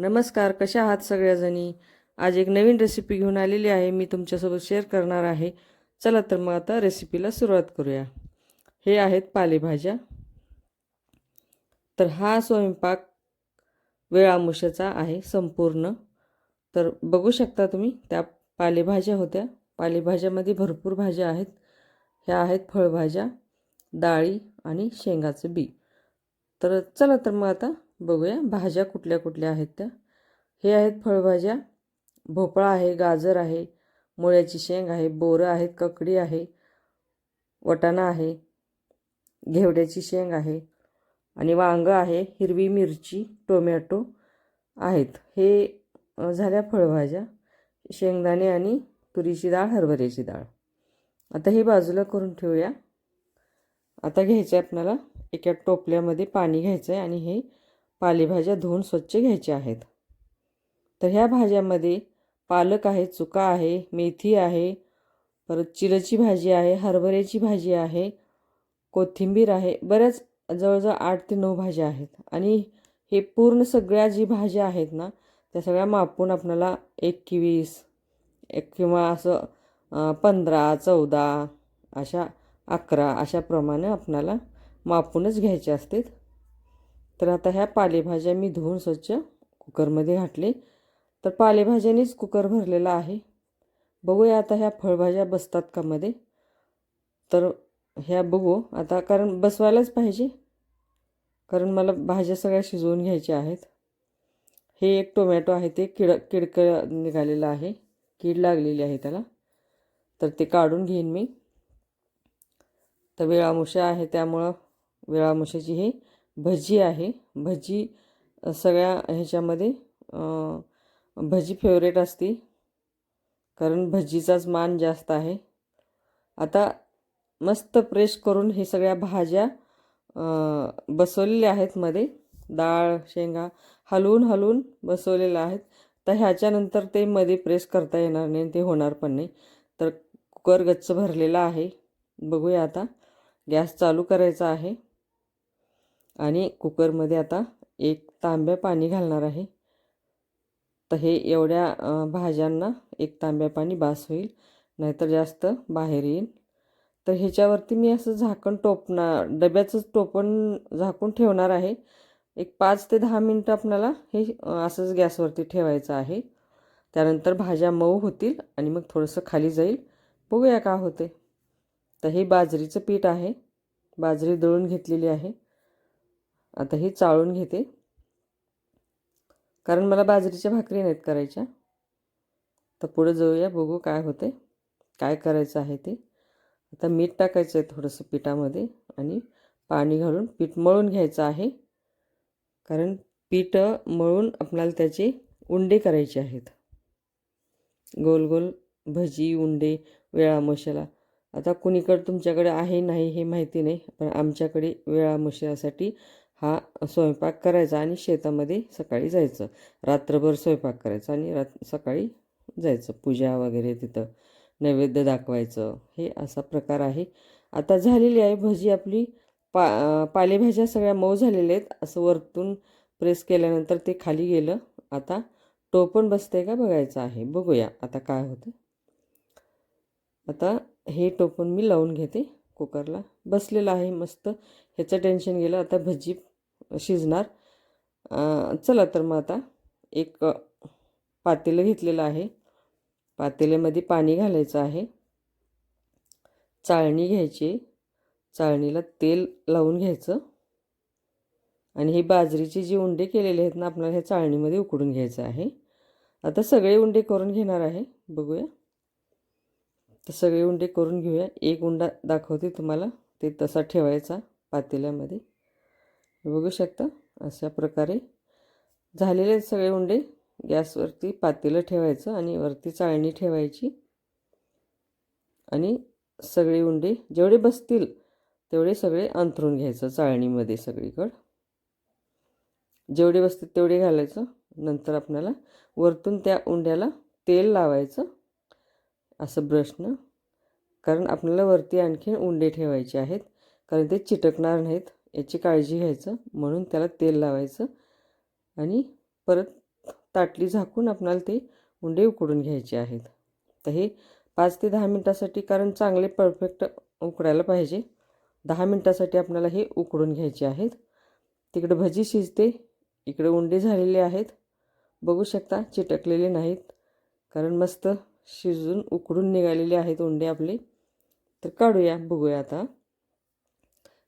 नमस्कार कशा आहात सगळ्याजणी? आज एक नवीन रेसिपी घेऊन आलेली आहे. मी तुमच्यासोबत शेअर करणार आहे. चला तर मग आता रेसिपीला सुरुवात करूया. हे आहेत पालेभाज्या. तर हा स्वयंपाक वेळामुशाचा आहे संपूर्ण. तर बघू शकता तुम्ही त्या पालेभाज्या होत्या. पालेभाज्यामध्ये भरपूर भाज्या आहेत. ह्या आहेत फळभाज्या डाळी आणि शेंगाचं बी. तर चला तर मग आता बघूया भाज्या कुठल्या कुठल्या आहेत त्या. हे आहेत फळभाज्या. भोपळा आहे गाजर आहे मुळ्याची शेंग आहे बोरं आहेत ककडी आहे वटाणा आहे घेवड्याची शेंग आहे आणि वांगं आहे हिरवी मिरची टोमॅटो आहेत. हे झाल्या फळभाज्या. शेंगदाणे आणि तुरीची डाळ हरभऱ्याची डाळ. आता हे बाजूला करून ठेवूया. आता घ्यायचं आहे आपल्याला एका टोपल्यामध्ये पाणी घ्यायचं आहे आणि हे पालेभाज्या धुवून स्वच्छ घ्यायच्या आहेत. तर ह्या भाज्यामध्ये पालक आहे चुका आहे मेथी आहे परत चिरची भाजी आहे हरभऱ्याची भाजी आहे कोथिंबीर आहे बऱ्याच जवळजवळ आठ ते नऊ भाज्या आहेत. आणि हे पूर्ण सगळ्या जी भाज्या आहेत ना त्या सगळ्या मापून आपल्याला एक वीस एक किंवा असं पंधरा चौदा अशा अकरा अशाप्रमाणे आपणाला मापूनच घ्यायचे असते तर आता ह्या पालेभाज्या मी धुवून स्वच्छ कुकरमध्ये घातले. तर पालेभाज्यानेच कुकर भरलेला आहे. बघूया आता ह्या फळभाज्या बसतात का मध्ये. तर ह्या बघू आता कारण बसवायलाच पाहिजे. कारण मला भाज्या सगळ्या शिजवून घ्यायच्या आहेत. हे एक टोमॅटो आहे ते किड किडकं निघालेलं आहे. कीड लागलेली आहे त्याला. तर ते काढून घेईन मी. तर वेळामुशा आहे त्यामुळं वेळामुशाची ही भजी आहे. भजी सगळ्या ह्याच्यामध्ये भजी फेवरेट असते. कारण भजीचाच मान जास्त आहे. आता मस्त प्रेश करून हे सगळ्या भाज्या बसवलेल्या आहेत मध्ये. डाळ शेंगा हलवून हलवून बसवलेल्या आहेत. तर ह्याच्यानंतर ते मध्ये प्रेस करता येणार नाही ते होणार पण नाही. तर कुकर गच्च भरलेला आहे. बघूया आता. गॅस चालू करायचा आहे. आणि कुकरमध्ये आता एक तांब्या पाणी घालणार आहे. तर हे एवढ्या भाज्यांना एक तांब्या पाणी बास होईल नाहीतर जास्त बाहेर येईल. तर ह्याच्यावरती मी असं झाकण टोपणार डब्याचं टोपण झाकून ठेवणार आहे. एक पाच ते दहा मिनटं आपल्याला हे असंच गॅसवरती ठेवायचं आहे. त्यानंतर भाज्या मऊ होतील आणि मग थोडंसं खाली जाईल. बघूया का होते. तर हे बाजरीचं पीठ आहे. बाजरी दळून घेतलेली आहे. आता हे चाळून घेते. कारण मला बाजरीच्या भाकरी नाहीत करायच्या. तर पुढे जाऊया बघू काय होते काय करायचं आहे ते. आता मीठ टाकायचं आहे थोडंसं पिठामध्ये आणि पाणी घालून पीठ मळून घ्यायचं आहे. कारण पीठ मळून आपल्याला त्याचे उंडे करायचे आहेत. गोल गोल भजी उंडे वेळामोशाला आता कुणीकडं तुमच्याकडे आहे नाही हे माहिती नाही पण आमच्याकडे वेळामोशासाठी हा स्वयंपाक करायचा आणि शेतामध्ये सकाळी जायचं. रात्रभर स्वयंपाक करायचा आणि रात सकाळी जायचं. पूजा वगैरे तिथं नैवेद्य दाखवायचं. हे असा प्रकार आहे. आता झालेली आहे भजी आपली. पा पालेभाज्या सगळ्या मऊ झालेल्या आहेत. असं वरतून प्रेस केल्यानंतर ते खाली गेलं. आता टोपण बसतंय का बघायचं आहे. बघूया आता काय होतं. आता हे टोपण मी लावून घेते. कुकरला बसलेलं आहे मस्त. ह्याचं टेन्शन गेलं. आता भजी शिजणार. चला तर मग आता एक पातेलं घेतलेलं आहे. पातेल्यामध्ये पाणी घालायचं आहे. चाळणी घ्यायची. चाळणीला तेल लावून घ्यायचं. आणि ही बाजरीची जी उंडे केलेले आहेत ना आपल्याला ह्या चाळणीमध्ये उकडून घ्यायचं आहे. आता सगळे उंडे करून घेणार आहे. बघूया. तर सगळे उंडे करून घेऊया. एक उंडा दाखवते तुम्हाला. ते तसा ठेवायचा पातेल्यामध्ये. हे बघू शकता अशा प्रकारे झालेले सगळे उंडे. गॅसवरती पातेलं ठेवायचं आणि वरती चाळणी ठेवायची. आणि सगळे उंडे जेवढे बसतील तेवढे सगळे अंथरून घ्यायचं चाळणीमध्ये सगळीकडं. जेवढे बसतील तेवढे घालायचं. नंतर आपल्याला वरतून त्या उंड्याला तेल लावायचं. असं ब्रशनं कारण आपल्याला वरती आणखीन उंडे ठेवायचे आहेत. कारण ते चिटकणार नाहीत. याची काळजी घ्यायचं म्हणून त्याला तेल लावायचं आणि परत ताटली झाकून आपणाला ते उंडे उकडून घ्यायचे आहेत. तर हे पाच ते दहा मिनटासाठी कारण चांगले परफेक्ट उकडायला पाहिजे. दहा मिनटासाठी आपल्याला हे उकडून घ्यायचे आहेत. तिकडे भजी शिजते इकडे उंडे झालेले आहेत. बघू शकता चिटकलेले नाहीत कारण मस्त शिजून उकडून निघालेले आहेत उंडे आपले. तर काढूया बघूया आता.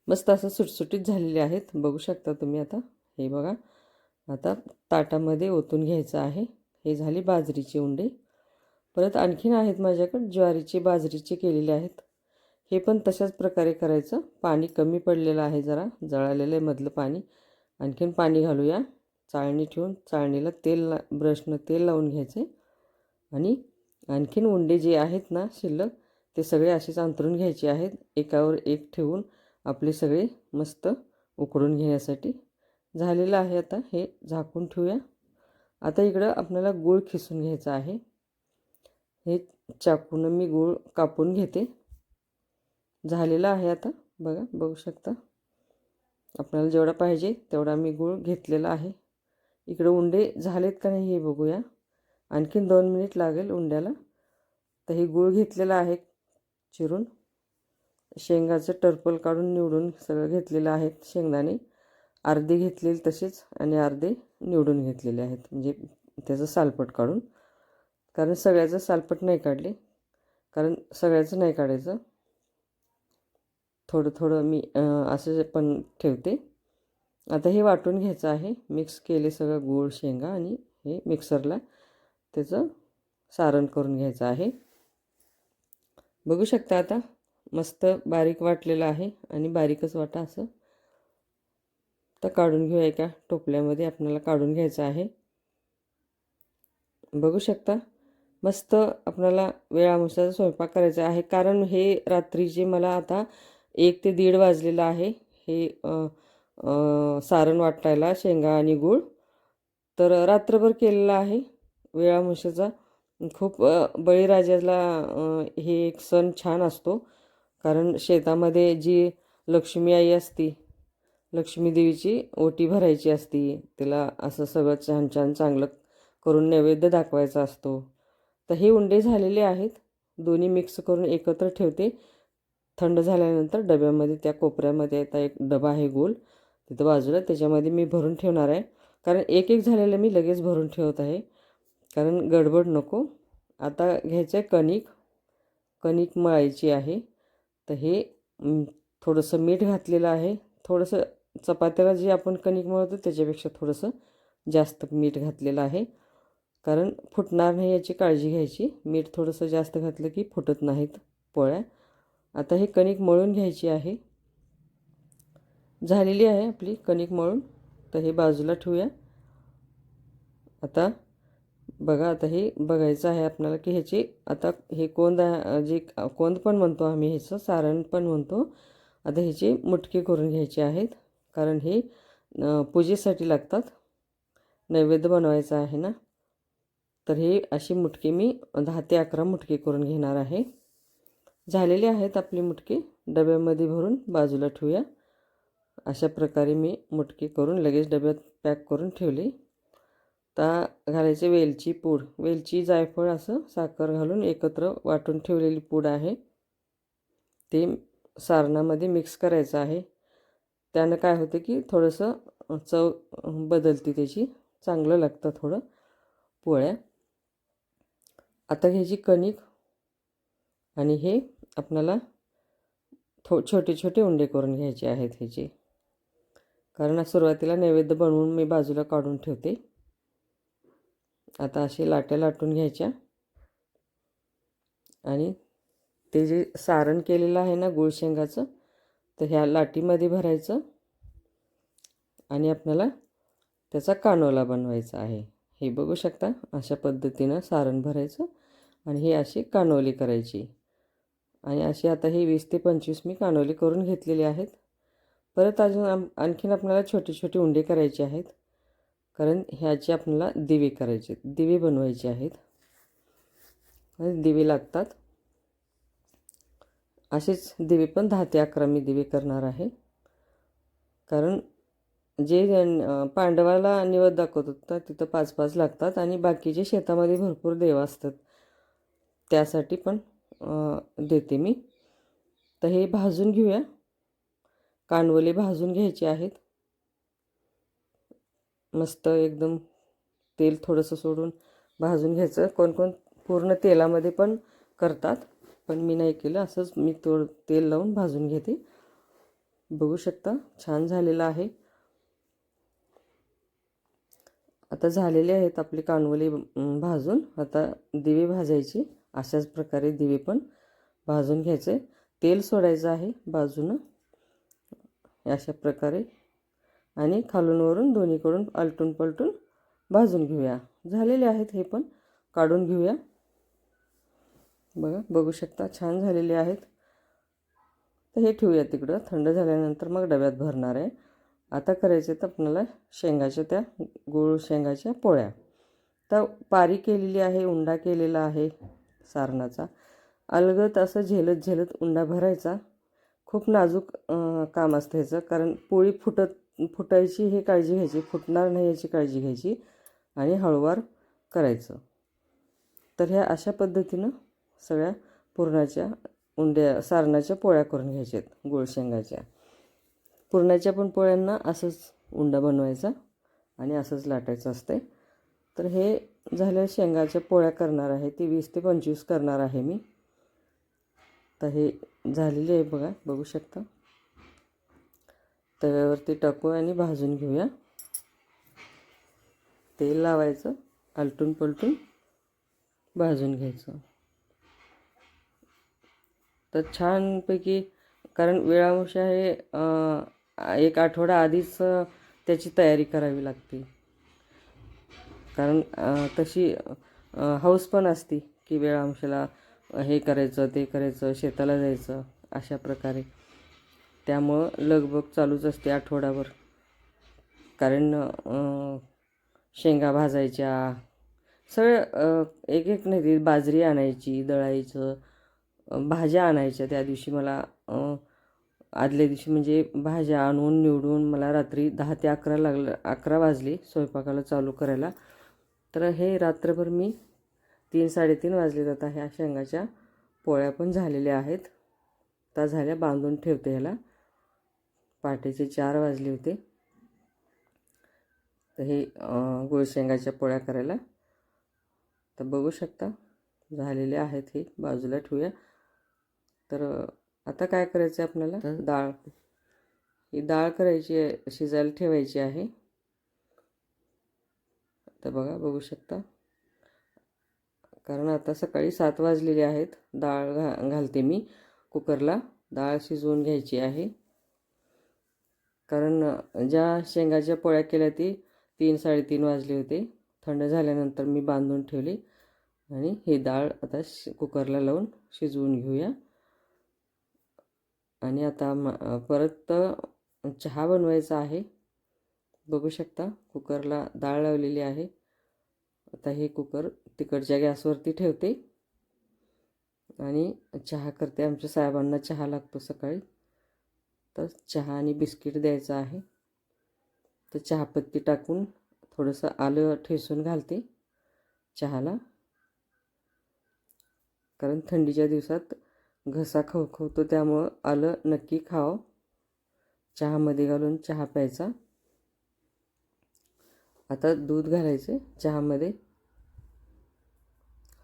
मस्त असं सुटसुटीत झालेले आहेत. बघू शकता तुम्ही आता. हे बघा. आता ताटामध्ये ओतून घ्यायचं आहे. हे झाली बाजरीची उंडे. परत आणखीन आहेत माझ्याकडे ज्वारीचे बाजरीचे केलेले आहेत. हे पण तशाच प्रकारे करायचं. पाणी कमी पडलेलं आहे जरा. जळालेलं आहे मधलं पाणी. आणखीन पाणी घालूया. चाळणी ठेवून चाळणीला तेल ला ब्रशनं तेल लावून घ्यायचे आणि आणखीन उंडे जे आहेत ना शिल्लक ते सगळे असेच अंतरून घ्यायचे आहेत. एकावर एक ठेवून आपले सगळे मस्त उकडून घेण्यासाठी झालेलं आहे आता. हे झाकून ठेवूया. आता इकडं आपल्याला गूळ खिसून घ्यायचा आहे. हे चाकून मी गूळ कापून घेते. झालेलं आहे आता. बघा बघू शकता. आपल्याला जेवढा पाहिजे तेवढा मी गूळ घेतलेला आहे. इकडं उंडे झालेत का नाही हे बघूया. आणखीन दोन मिनिट लागेल उंड्याला. तर हे गूळ घेतलेलं आहे चिरून. शेंगाचं टर्पल काढून निवडून सगळं घेतलेलं आहे. शेंगदाणे अर्धे घेतलेले तसेच आणि अर्धे निवडून घेतलेले आहेत. म्हणजे त्याचं सालपट काढून. कारण सगळ्याचं सालपट नाही काढले. कारण सगळ्याचं नाही काढायचं. थोडं थोडं मी असं पण ठेवते. आता हे वाटून घ्यायचं आहे. मिक्स केले सगळं गूळ शेंगा आणि हे मिक्सरला त्याचं सारण करून घ्यायचं आहे. बघू शकता आता. मस्त बारीक वाटलेलं आहे आणि बारीकच वाटा असं. तर काढून घेऊया एका टोपल्यामध्ये आपल्याला काढून घ्यायचं आहे. बघू शकता मस्त आपल्याला वेळानुसार स्वयंपाक करायचा आहे. कारण हे रात्रीचे मला आता एक ते दीड वाजलेलं आहे हे सारण वाटायला शेंगा आणि गूळ. तर रात्रभर केलेला आहे वेळामुशाचा खूप बळीराजाला हे एक सण छान असतो. कारण शेतामध्ये जी लक्ष्मी आई असती लक्ष्मीदेवीची ओटी भरायची असती तिला असं सगळं छान छान चांगलं करून नैवेद्य दाखवायचा असतो. तर हे उंडे झालेले आहेत. दोन्ही मिक्स करून एकत्र ठेवते. थंड झाल्यानंतर डब्यामध्ये त्या कोपऱ्यामध्ये आता एक डबा आहे गोल. तिथं बाजूला त्याच्यामध्ये मी भरून ठेवणार आहे. कारण एक एक झालेलं मी लगेच भरून ठेवत आहे. कारण गडबड नको. आता घ्यायचं आहे कणिक. कणिक मळायची आहे. तर हे थोडंसं मीठ घातलेलं आहे. थोडंसं चपात्याला जे आपण कणिक मळतो त्याच्यापेक्षा थोडंसं जास्त मीठ घातलेलं आहे. कारण फुटणार नाही याची काळजी घ्यायची. मीठ थोडंसं जास्त घातलं की फुटत नाहीत पोळ्या. आता हे कणिक मळून घ्यायची आहे. झालेली आहे आपली कणिक मळून. तर हे बाजूला ठेवूया. आता बघा आता हे बघायचं आहे आपल्याला की ह्याची आता हे कोंद जे कोंद पण म्हणतो आम्ही ह्याचं सारण पण म्हणतो. आता ह्याचे मुटके करून घ्यायचे आहेत कारण हे पूजेसाठी लागतात. नैवेद्य बनवायचा आहे ना? तर हे अशी मुटके मी दहा ते अकरा मुटके करून घेणार आहे. झालेले आहेत आपली मुटके डब्यामध्ये भरून बाजूला ठेवूया. अशा प्रकारे मी मुटके करून लगेच डब्यात पॅक करून ठेवली. आता घालायचे वेलची पूड. वेलची जायफळ असं साखर घालून एकत्र वाटून ठेवलेली पूड आहे. ते सारणामध्ये मिक्स करायचं आहे. त्यानं काय होतं की थोडंसं चव बदलते त्याची. चांगलं लागतं थोडं पोळ्या. आता घ्यायची कणिक आणि हे आपल्याला थो छोटे छोटे उंडे करून घ्यायचे आहेत ह्याचे. कारण सुरुवातीला नैवेद्य बनवून मी बाजूला काढून ठेवते. आता असे लाट्या लाटून घ्यायच्या. आणि ते जे सारण केलेलं आहे ना गुळशेंगाचं तर ह्या लाटीमध्ये भरायचं. आणि आपल्याला त्याचा कानोला बनवायचा आहे. हे बघू शकता अशा पद्धतीनं सारण भरायचं. आणि हे अशी कानोली करायची. आणि अशी आता हे वीस ते पंचवीस मी कानोली करून घेतलेली आहेत. परत अजून आणखीन आपल्याला छोटी छोटी उंडे करायची आहेत. कारण ह्याचे आपल्याला दिवे करायचे दिवे बनवायचे आहेत. दिवे लागतात. असेच दिवे पण दहा ते अकरा मी दिवे करणार आहे. कारण जे पांडवाला निवद दाखवत होता तिथं पाच पाच लागतात आणि बाकीचे शेतामध्ये भरपूर देव असतात त्यासाठी पण देते मी. तर हे भाजून घेऊया. कांडवले भाजून घ्यायचे आहेत. मस्त एकदम तेल थोडंसं सोडून भाजून घ्यायचं. कोण कोण पूर्ण तेलामध्ये पण करतात पण मी नाही केलं. असंच मी थोडं तेल लावून भाजून घेते. बघू शकता छान झालेलं आहे. आता झालेले आहेत आपले कानवले भाजून. आता दिवे भाजायची. अशाच प्रकारे दिवे पण भाजून घ्यायचे. तेल सोडायचं आहे बाजूनं. अशा प्रकारे आणि खालून वरून दोन्हीकडून आलटून पलटून भाजून घेऊया. झालेले आहेत हे पण काढून घेऊया. बघा बघू शकता छान झालेले आहेत. तर हे ठेवूया तिकडं. थंड झाल्यानंतर मग डब्यात भरणार आहे. आता करायचे तर आपल्याला शेंगाच्या त्या गोळ शेंगाच्या पोळ्या. तर पारी केलेली आहे उंडा केलेला आहे सारणाचा. अलगत असं झेलत झेलत उंडा भरायचा. खूप नाजूक काम असतं ह्याचं. कारण पोळी फुटत फुटायची हे काळजी घ्यायची फुटणार नाही याची काळजी घ्यायची आणि हळूवार करायचं. तर ह्या अशा पद्धतीनं सगळ्या पुरणाच्या उंड्या सारणाच्या पोळ्या करून घ्यायच्या आहेत गुळशेंगाच्या पुरणाच्या पण पोळ्यांना असंच उंडा बनवायचा आणि असंच लाटायचं असते तर हे झाल्या शेंगाच्या पोळ्या करणार आहे ती वीस ते पंचवीस करणार आहे मी. तर हे झालेली आहे बघा बघू शकता. तव्यावरती टाकू आणि भाजून घेऊया. तेल लावायचं आलटून पलटून भाजून घ्यायचं. तर छानपैकी कारण वेळामुशा हे एक आठवडा आधीच त्याची तयारी करावी लागते. कारण तशी हौस पण असते की वेळांशाला हे करायचं ते करायचं शेताला जायचं अशा प्रकारे. त्यामुळं लगबग चालूच असते आठवडाभर. कारण शेंगा भाजायच्या सगळं एक एक नाही ती बाजरी आणायची दळायचं भाज्या आणायच्या त्या दिवशी मला आदल्या दिवशी म्हणजे भाज्या आणून निवडून मला रात्री दहा ते अकरा लागलं अकरा वाजली स्वयंपाकाला चालू करायला. तर हे रात्रभर मी तीन साडेतीन वाजले जात ह्या शेंगाच्या पोळ्या पण झालेल्या आहेत. त्या झाल्या बांधून ठेवते ह्याला. पहाटेचे चार वाजले होते. तर हे गुळशेंगाच्या पोळ्या करायला. तर बघू शकता झालेले आहेत हे. बाजूला ठेवूया. तर आता काय करायचं आहे आपल्याला डाळ. ही डाळ करायची आहे शिजायला ठेवायची आहे. तर बघा बघू शकता. कारण आता सकाळी सात वाजलेले आहेत. डाळ घा घालते मी कुकरला. डाळ शिजवून घ्यायची आहे. कारण ज्या शेंगाच्या पोळ्या केल्या ती तीन साडेतीन वाजले होते. थंड झाल्यानंतर मी बांधून ठेवली आणि ही डाळ आता शि कुकरला लावून शिजवून घेऊया. आणि आता म परत चहा बनवायचा आहे. बघू शकता कुकरला डाळ लावलेली आहे. आता हे कुकर तिकडच्या गॅसवरती ठेवते. आणि चहा करते आमच्या साहेबांना चहा लागतो सकाळी. तर चहा आणि बिस्किट द्यायचं आहे. तर चहापत्ती टाकून थोडंसं आलं ठेसून घालते चहाला. कारण थंडीच्या दिवसात घसा खवखवतो त्यामुळं आलं नक्की खावं. चहामध्ये घालून चहा प्यायचा. आता दूध घालायचे चहामध्ये.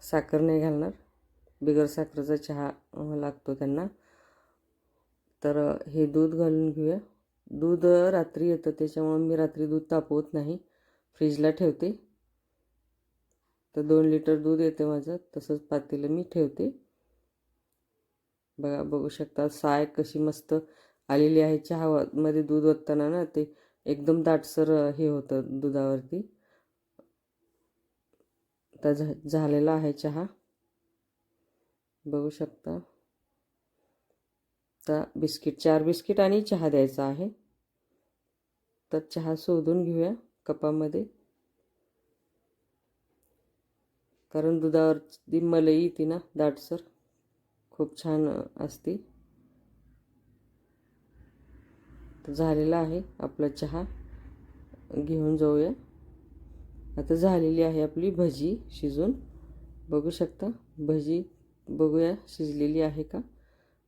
साखर नाही घालणार. बिगर साखरेचा चहा लागतो त्यांना. तर हे दूध घालून घेऊया. दूध रात्री येतं त्याच्यामुळं मी रात्री दूध तापवत नाही. फ्रीजला ठेवते. तर दोन लिटर दूध येते माझं. तसंच पातेलं मी ठेवते. बघा बघू शकता साय कशी मस्त आलेली आहे. चहामध्ये दूध ओतताना ना ते एकदम दाटसर हे होतं दुधावरती. आता झा झालेला आहे चहा. बघू शकता. आता बिस्किट चार बिस्किट आणि चहा द्यायचा आहे. तर चहा शोधून घेऊया कपामध्ये. कारण दुधावरती मलई येते ना दाटसर. खूप छान असते. तर झालेला आहे आपला चहा. घेऊन जाऊया. आता झालेली आहे आपली भजी शिजून. बघू शकता भजी बघूया शिजलेली आहे का?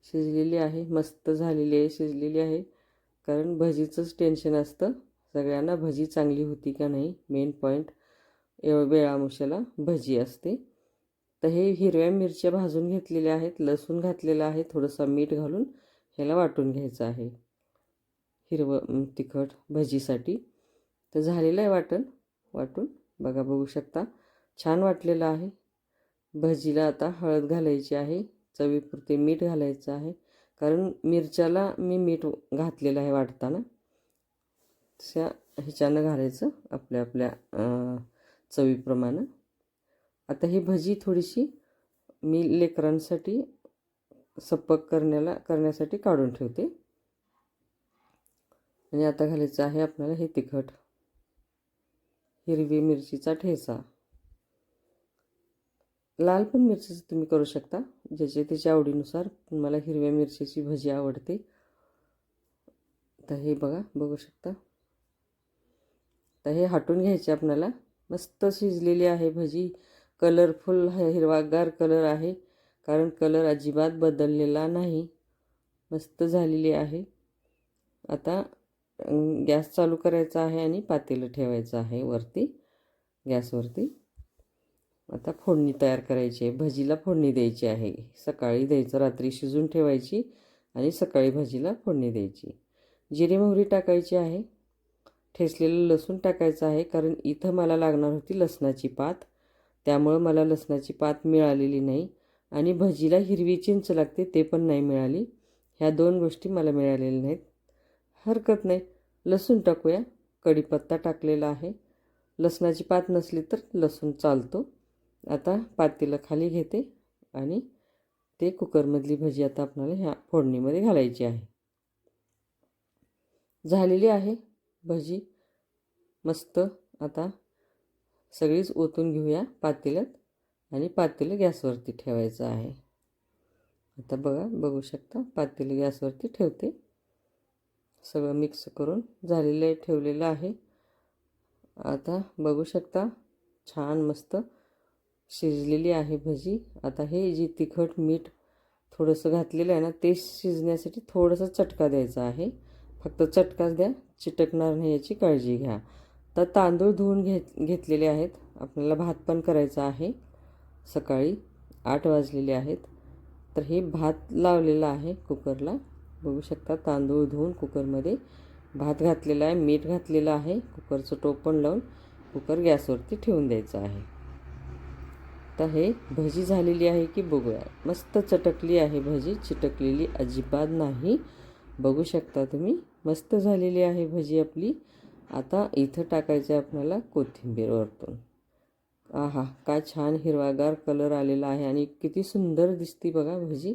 शिजलेली आहे मस्त झालेली आहे शिजलेली आहे. कारण भजीचंच टेन्शन असतं. सगळ्यांना भजी चांगली होती का नाही मेन पॉईंट वेळामुशाला भजी असते. तर हे हिरव्या मिरच्या भाजून घेतलेल्या आहेत लसूण घातलेलं आहे थोडंसं मीठ घालून ह्याला वाटून घ्यायचं आहे. हिरवं तिखट भजीसाठी. तर झालेलं आहे वाटण. वाटून बघा बघू शकता. छान वाटलेलं आहे. भजीला आता हळद घालायची आहे. चवीपुरते मीठ घालायचं आहे. कारण मिरच्याला मी मीठ घातलेलं आहे वाटताना. तशा ह्याच्यानं घालायचं आपल्या आपल्या चवीप्रमाणे. आता ही भजी थोडीशी मी लेकरांसाठी सपक करण्याला करण्यासाठी काढून ठेवते. आणि आता घालायचं आहे आपल्याला हे तिखट. हिरवी मिरचीचा ठेचा. लाल पण मिरचीचं तुम्ही करू शकता ज्याच्या त्याच्या आवडीनुसार मला हिरव्या मिरचीची भजी आवडते. तर हे बघा बघू शकता. तर हे हटून घ्यायचे आपल्याला. मस्त शिजलेली आहे भजी. कलरफुल हिरवागार कलर आहे. कारण कलर अजिबात बदललेला नाही. मस्त झालेली आहे. आता गॅस चालू करायचा आहे आणि पातेलं ठेवायचं आहे वरती गॅसवरती. आता फोडणी तयार करायची आहे. भजीला फोडणी द्यायची आहे. सकाळी द्यायचं रात्री शिजून ठेवायची आणि सकाळी भजीला फोडणी द्यायची. जिरे मोहरी टाकायची आहे. ठेचलेलं लसूण टाकायचं आहे कारण इथं मला लागणार होती लसणाची पात. त्यामुळं मला लसणाची पात मिळालेली नाही आणि भजीला हिरवी चिंच लागते ते पण नाही मिळाली. ह्या दोन गोष्टी मला मिळालेल्या नाहीत. हरकत नाही. लसूण टाकूया. कढीपत्ता टाकलेला आहे. लसणाची पात नसली तर लसूण चालतो. आता पातेलं खाली घेते आणि ते कुकरमधली भजी आता आपल्याला ह्या फोडणीमध्ये घालायची आहे. झालेली आहे भजी. मस्त आता सगळीच ओतून घेऊया पातेल्यात आणि पातेलं गॅसवरती ठेवायचं आहे. आता बघा बघू शकता पातेलं गॅसवरती ठेवते. सगळं मिक्स करून झालेलं आहे ठेवलेलं आहे. आता बघू शकता छान मस्त शिजलेली आहे भजी. आता हे जी तिखट मीठ थोडंसं घातलेलं आहे ना ते शिजण्यासाठी थोडंसं चटका द्यायचा आहे. फक्त चटकाच द्या चिटकणार नाही याची काळजी घ्या. तर तांदूळ धुवून घेत घेतलेले आहेत. आपल्याला भात पण करायचा आहे. सकाळी आठ वाजलेले आहेत. तर हे भात लावलेला आहे कुकरला. बघू शकता तांदूळ धुवून कुकरमध्ये भात घातलेला आहे मीठ घातलेलं आहे. कुकरचं टोप पण लावून कुकर गॅसवरती ठेवून द्यायचं आहे. आता हे भजी झालेली आहे की बघूया. मस्त चटकली आहे भजी चिटकलेली अजिबात नाही. बघू शकता तुम्ही मस्त झालेली आहे भजी आपली. आता इथं टाकायचं आहे आपल्याला कोथिंबीर वरतून. आहा काय छान हिरवागार कलर आलेला आहे आणि किती सुंदर दिसती बघा भजी.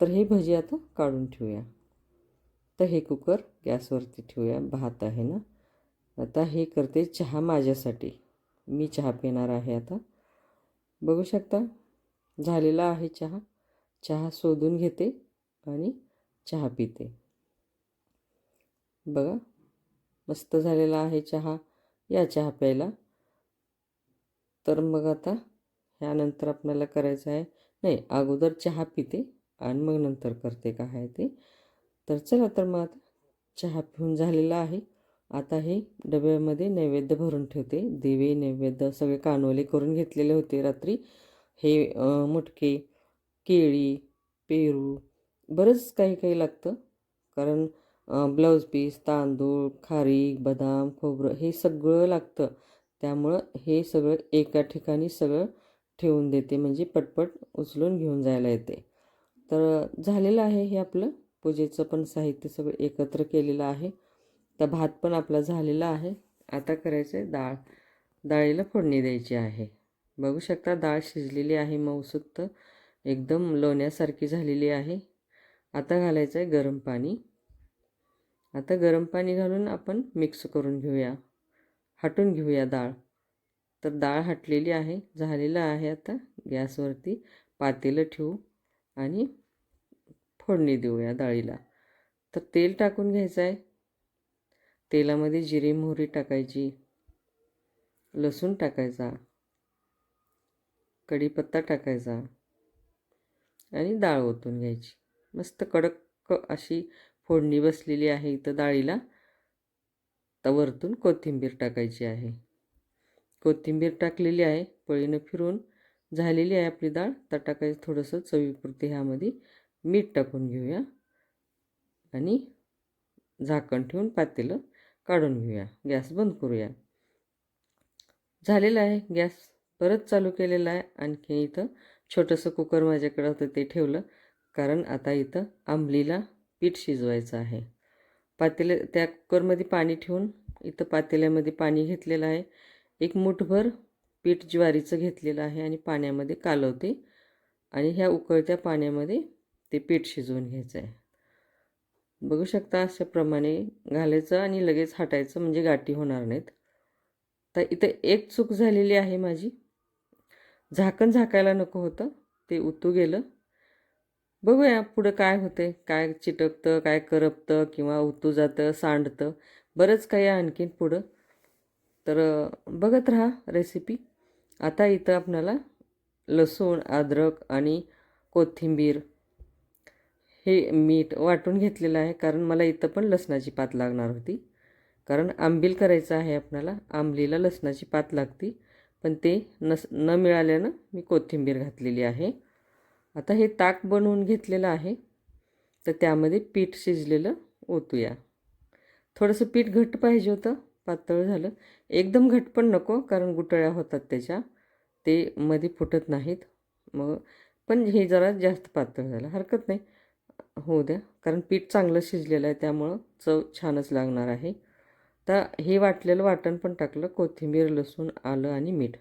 तर हे भजी आता काढून ठेवूया. तर हे कुकर गॅसवरती ठेवूया भात आहे ना. आता हे करते चहा माझ्यासाठी. मी चहा पिणार आहे आता. बघू शकता झालेला आहे चहा. चहा शोधून घेते आणि चहा पिते. बघा मस्त झालेला आहे चहा. या चहा प्यायला. तर मग आता ह्यानंतर आपल्याला करायचं आहे. नाही अगोदर चहा पिते आणि मग नंतर करते. काय आहे ते? तर चला तर मग आता चहा पिऊन झालेला आहे. आता हे डब्यामध्ये नैवेद्य भरून ठेवते. दिवे नैवेद्य सगळे कानोले करून घेतलेले होते रात्री. हे मुटके केळी पेरू बरंच काही काही लागतं. कारण ब्लाऊज पीस तांदूळ खारीक बदाम खोबरं हे सगळं लागतं. त्यामुळं हे सगळं एका ठिकाणी सगळं ठेवून देते. म्हणजे पटपट उचलून घेऊन जायला येते. तर झालेलं आहे हे आपलं. पूजेचं पण साहित्य सगळं एकत्र केलेलं आहे. तर भात पण आपला झालेला आहे. आता करायचं आहे डाळ. डाळीला फोडणी द्यायची आहे. बघू शकता डाळ शिजलेली आहे मऊसुक्त. एकदम लोण्यासारखी झालेली आहे. आता घालायचं आहे गरम पाणी. आता गरम पाणी घालून आपण मिक्स करून घेऊया. हटून घेऊया डाळ. तर डाळ हटलेली आहे झालेलं आहे आता. गॅसवरती पातेलं ठेवू आणि फोडणी देऊया डाळीला. तर तेल टाकून घ्यायचं आहे तेलामध्ये जिरे मोहरी टाकायची. लसूण टाकायचा. कढीपत्ता टाकायचा. आणि डाळ ओतून घ्यायची. मस्त कडक अशी फोडणी बसलेली आहे इथं डाळीला. तर वरतून कोथिंबीर टाकायची आहे. कोथिंबीर टाकलेली आहे पळीनं फिरून. झालेली आहे आपली डाळ. तर टाकायचं थोडंसं चवीपुरती ह्यामध्ये मीठ टाकून घेऊया. आणि झाकण ठेवून पातेलं काढून घेऊया. गॅस बंद करूया. झालेला आहे. गॅस परत चालू केलेला आहे. आणखी इथं छोटंसं कुकर माझ्याकडं होतं ते ठेवलं. कारण आता इथं आंबलीला पीठ शिजवायचं आहे. पातेल्या त्या कुकरमध्ये पाणी ठेवून इथं पातेल्यामध्ये पाणी घेतलेलं आहे. एक मुठभर पीठ ज्वारीचं घेतलेलं आहे आणि पाण्यामध्ये कालवते. आणि ह्या उकळत्या पाण्यामध्ये ते पीठ शिजवून घ्यायचं आहे. बघू शकता अशाप्रमाणे घालायचं आणि लगेच हटायचं म्हणजे गाठी होणार नाहीत. तर इथं एक चूक झालेली आहे माझी. झाकण झाकायला नको होतं ते उतू गेलं. बघूया पुढं काय होते काय चिटकतं काय करपतं किंवा उतू जातं सांडतं. बरंच काही आणखीन पुढं. तर बघत राहा रेसिपी आता इथं आपणाला लसूण अद्रक आणि कोथिंबीर हे मीठ वाटून घेतलेलं आहे कारण मला इथं पण लसणाची पात लागणार होती. कारण आंबील करायचं आहे आपणाला आंबलीला लसणाची पात लागती. पण ते नस न मिळाल्यानं मी कोथिंबीर घातलेली आहे. आता हे ताक बनवून घेतलेलं आहे. तर त्यामध्ये पीठ शिजलेलं ओतूया. थोडंसं पीठ घट्ट पाहिजे होतं पातळ झालं. एकदम घट्ट पण नको कारण गुटळ्या होतात त्याच्या. ते मध्ये फुटत नाहीत. मग पण हे जरा जास्त पातळ झालं. हरकत नाही. होऊ द्या. कारण पीठ चांगलं शिजलेलं आहे त्यामुळं चव छानच लागणार आहे. तर हे वाटलेलं वाटण पण टाकलं कोथिंबीर लसूण आलं आणि मीठ.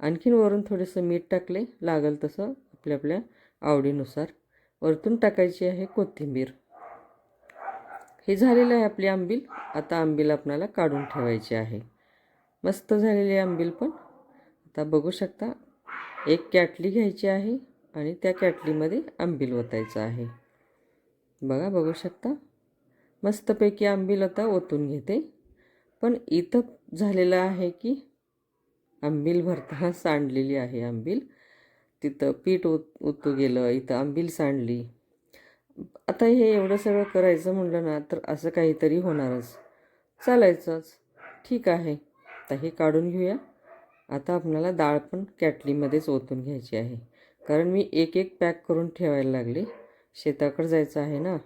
आणखीन वरून थोडंसं मीठ टाकले लागेल तसं आपल्या आपल्या आवडीनुसार. वरतून टाकायची आहे कोथिंबीर. हे झालेलं आहे आपली आंबील. आता आंबील आपणाला काढून ठेवायची आहे. मस्त झालेली आंबील पण. आता बघू शकता एक कॅटली घ्यायची आहे आणि त्या कॅटलीमध्ये आंबील ओतायचं आहे. बघा बघू शकता. मस्तपैकी आंबील आता ओतून घेते. पण इथं झालेलं आहे की आंबील भरताना सांडलेली आहे आंबील. तिथं पीठ उत ओतू गेलं इथं आंबील सांडली. आता हे एवढं सगळं करायचं म्हणलं ना तर असं काहीतरी होणारच. चालायचंच. ठीक आहे. आता हे काढून घेऊया. आता आपल्याला डाळ पण कॅटलीमध्येच ओतून घ्यायची आहे. कारण मी एक एक पॅक करून ठेवायला लागले. शेताकडे जायचं आहे ना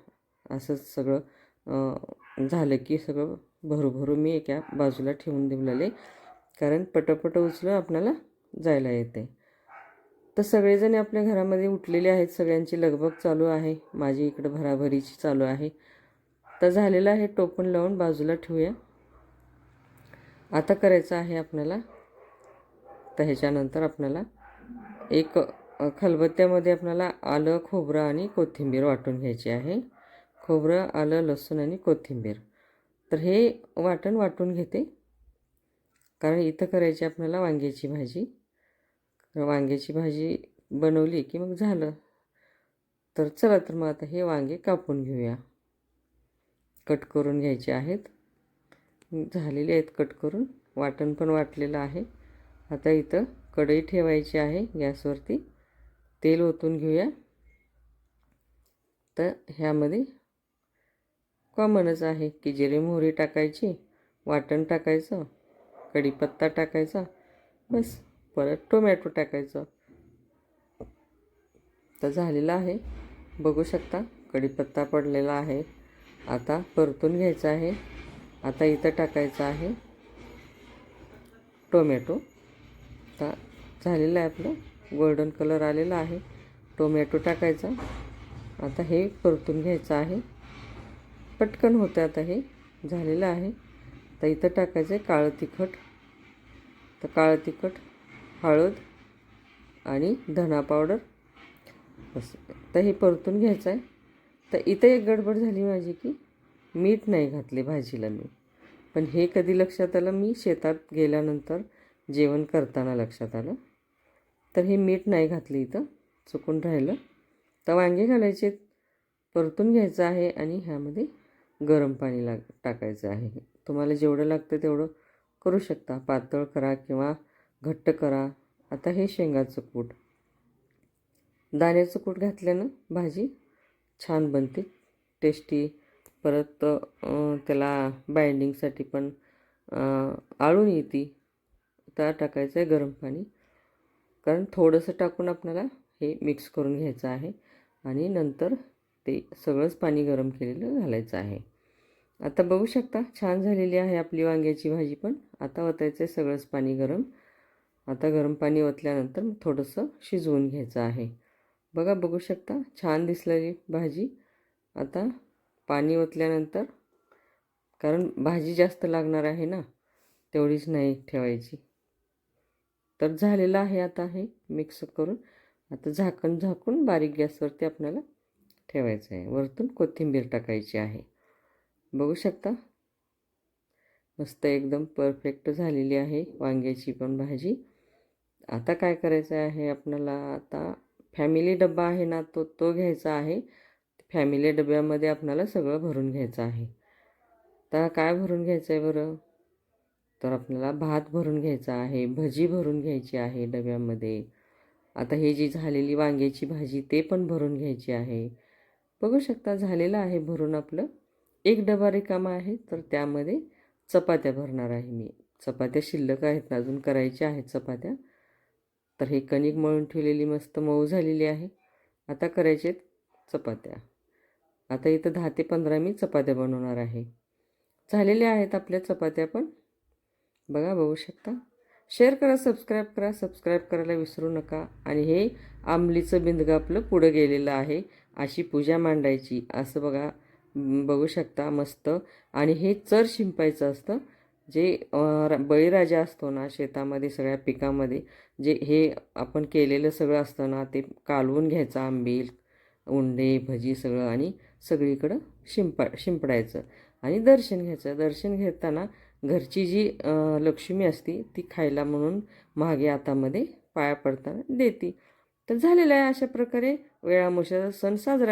असंच सगळं झालं की सगळं भरूभरू मी एका बाजूला ठेवून दिलेले. कारण पटपट उचलून आपल्याला जायला येते. तर सगळेजण आपल्या घरामध्ये उठलेले आहेत. सगळ्यांची लगबग चालू आहे. माझी इकडं भराभरीची चालू आहे. तर झालेलं आहे. टोपण लावून बाजूला ठेवूया. आता करायचं आहे आपल्याला. तर ह्याच्यानंतर आपल्याला एक खलबत्त्यामध्ये आपल्याला आलं खोबरं आणि कोथिंबीर वाटून घ्यायची आहे. खोबरं आलं लसूण आणि कोथिंबीर. तर हे वाटण वाटून घेते. कारण इथं करायची आपल्याला वांग्याची भाजी. वांग्याची भाजी बनवली की मग झालं. तर चला तर मग आता हे वांगे कापून घेऊया. कट करून घ्यायचे आहेत. झालेले आहेत कट करून. वाटण पण वाटलेलं आहे. आता इथं कढई ठेवायची आहे गॅसवरती. तेल ओतून घेऊया. तर ह्यामध्ये कॉमनच आहे की जिरे मोहरी टाकायची वाटण टाकायचं कढीपत्ता टाकायचा बस परत टोमॅटो टाकायचं. तर झालेलं आहे. बघू शकता कढीपत्ता पडलेला आहे. आता परतून घ्यायचा आहे. आता इथं टाकायचं आहे टोमॅटो. तर झालेलं आहे आपलं. गोल्डन कलर आलेला आहे. टोमॅटो टाकायचा. आता हे परतून घ्यायचं आहे. पटकन होतं आता हे. झालेलं आहे. तर इथं टाकायचं आहे काळं तिखट. तर काळं तिखट हळद आणि धना पावडर. बस. तर हे परतून घ्यायचं आहे तर इथं एक गडबड झाली माझी की मीठ नाही घातले भाजीला मी. पण हे कधी लक्षात आलं? मी शेतात गेल्यानंतर जेवण करताना लक्षात आलं. तर हे मीठ नाही घातलं इथं चुकून राहिलं. तर वांगे घालायचे परतून घ्यायचं आहे आणि ह्यामध्ये गरम पाणी लाग टाकायचं आहे. तुम्हाला जेवढं लागतं तेवढं करू शकता. पातळ करा किंवा घट्ट करा. आता हे शेंगाचं कूट. दाण्याचं कूट घातल्यानं भाजी छान बनते. टेस्टी. परत त्याला बाइंडिंगसाठी पण आळून येते. त्या टाकायचं आहे गरम पाणी. कारण थोडंसं टाकून आपल्याला हे मिक्स करून घ्यायचं आहे. आणि नंतर ते सगळंच पाणी गरम केलेलं घालायचं आहे. आता बघू शकता छान झालेली आहे आपली वांग्याची भाजी पण. आता ओतायचं आहे सगळंच पाणी गरम. आता गरम पाणी ओतल्यानंतर थोडंसं शिजवून घ्यायचं आहे. बघा बघू शकता छान दिसलेली भाजी. आता पाणी ओतल्यानंतर कारण भाजी जास्त लागणार आहे ना तेवढीच नाही ठेवायची. तर झालेलं आहे आता हे मिक्स करून. आता झाकण झाकून बारीक गॅसवरती आपल्याला ठेवायचं आहे. वरतून कोथिंबीर टाकायची आहे. बघू शकता? मस्त एकदम परफेक्ट झालेली आहे वांग्याची पण भाजी. आता काय करायचं आहे आपल्याला? आता फॅमिली डबा आहे ना तो तो घ्यायचा आहे. फॅमिली डब्यामध्ये आपल्याला सगळं भरून घ्यायचं आहे. तर काय भरून घ्यायचं आहे बरं? तर आपल्याला भात भरून घ्यायचा आहे भजी भरून घ्यायची आहे डब्यामध्ये. आता हे जी झालेली वांग्याची भाजी ते पण भरून घ्यायची आहे. बघू शकता झालेलं आहे भरून आपलं. एक डबा रिकामा आहे तर त्यामध्ये चपात्या भरणार आहे मी. चपात्या शिल्लक आहेत ना अजून करायच्या आहेत चपात्या. तर हे कणिक मळून ठेवलेली मस्त मऊ झालेली आहे. आता करायचे चपात्या. आता इथं दहा ते पंधरा मी चपात्या बनवणार आहे. झालेल्या आहेत आपल्या चपात्या पण. बघा बघू शकता. शेअर करा सबस्क्राईब करा. सबस्क्राईब करायला विसरू नका. आणि हे आंबलीचं बिंदगं आपलं पुढं गेलेलं आहे. अशी पूजा मांडायची. असं बघा बघू शकता मस्त. आणि हे चर शिंपायचं असतं. जे बळीराजा असतो ना शेतामध्ये सगळ्या पिकामध्ये जे हे आपण केलेलं सगळं असतं ना ते कालवून घ्यायचं आंबील उंडे भजी सगळं आणि सगळीकडं शिंपा शिंपडायचं. आणि दर्शन घ्यायचं. दर्शन घेताना घरची जी लक्ष्मी असती ती खायला म्हणून मागे हातामध्ये पाया पडताना देते. तर झालेलं आहे अशा प्रकारे वेळामुशाचा सण साजरा